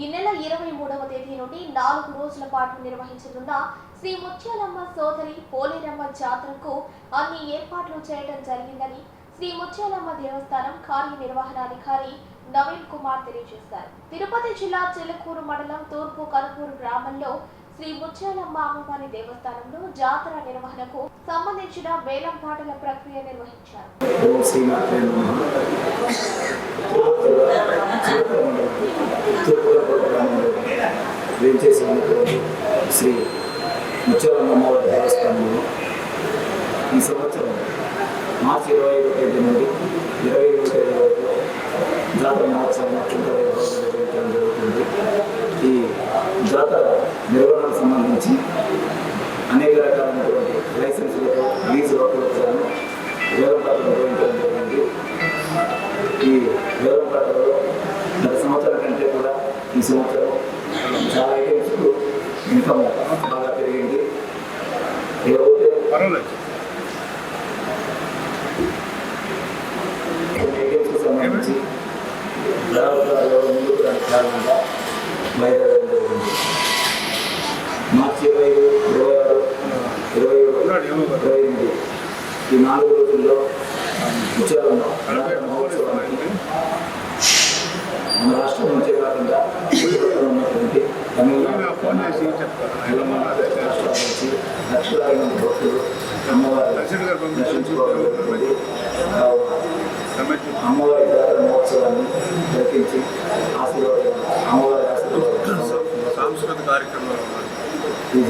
ఈ నెల ఇరవై మూడవ తేదీ నుండి నాలుగు రోజుల పాటు నిర్వహించనున్న శ్రీ ముత్యాలమ్మ సోదరి పోలేరమ్మ జాతరకు అన్ని ఏర్పాట్లు చేయడం జరిగిందని శ్రీ ముత్యాలమ్మ దేవస్థానం కార్యనిర్వహణాధికారి నవీన్ కుమార్ తెలియజేశారు. తిరుపతి జిల్లా చిలకూరు మండలం తూర్పు కనుపూరు గ్రామంలో శ్రీ ముత్యాలమ్మ అమ్మవారి దేవస్థానంలో జాతర నిర్వహణకు సంబంధించిన వేలం పాటల ప్రక్రియ నిర్వహించారు. వేంచేసి ఉన్నటువంటి శ్రీ ముత్యాలమ్మ అమ్మవారి దేవస్థానంలో ఈ సంవత్సరం మార్చి ఇరవై ఐదో తేదీ నుండి ఇరవై ఏడో తేదీ వరకు జాతర మహోత్సవం అత్యంత వైభవంగా జరుగుతుంది. ఈ జాతర నిర్వహణకు సంబంధించి అనేక రకాలైనటువంటి లైసెన్సులతో లీజు హక్కులతో వేలం పాటలు నిర్వహించడం జరిగింది ఈ వేలం గత సంవత్సరం కంటే కూడా ఈ సంవత్సరం ఇన్కమ్ బాగా పెరిగింది ఇకపోతే ఐటమ్స్కు సంబంధించి ఎవరు ముందుకు కారణంగా జరిగింది మార్చి ఇరవై ఇరవై ఆరు ఇరవై ఏడు. ఇరవై ఎనిమిది ఈ నాలుగు రోజుల్లో విచారణ మహోత్సవానికి మన రాష్ట్రం నుంచే కాకుండా తమిళనాడు ఫోన్ చేసి చెప్తాను రాష్ట్రాల నుంచి లక్షలాది భక్తులు అమ్మవారి జాతర మహోత్సవాన్ని దర్శించి ఆశీర్వాదం అమ్మవారి ఆశీర్వాదం. సాంస్కృతిక కార్యక్రమాలు.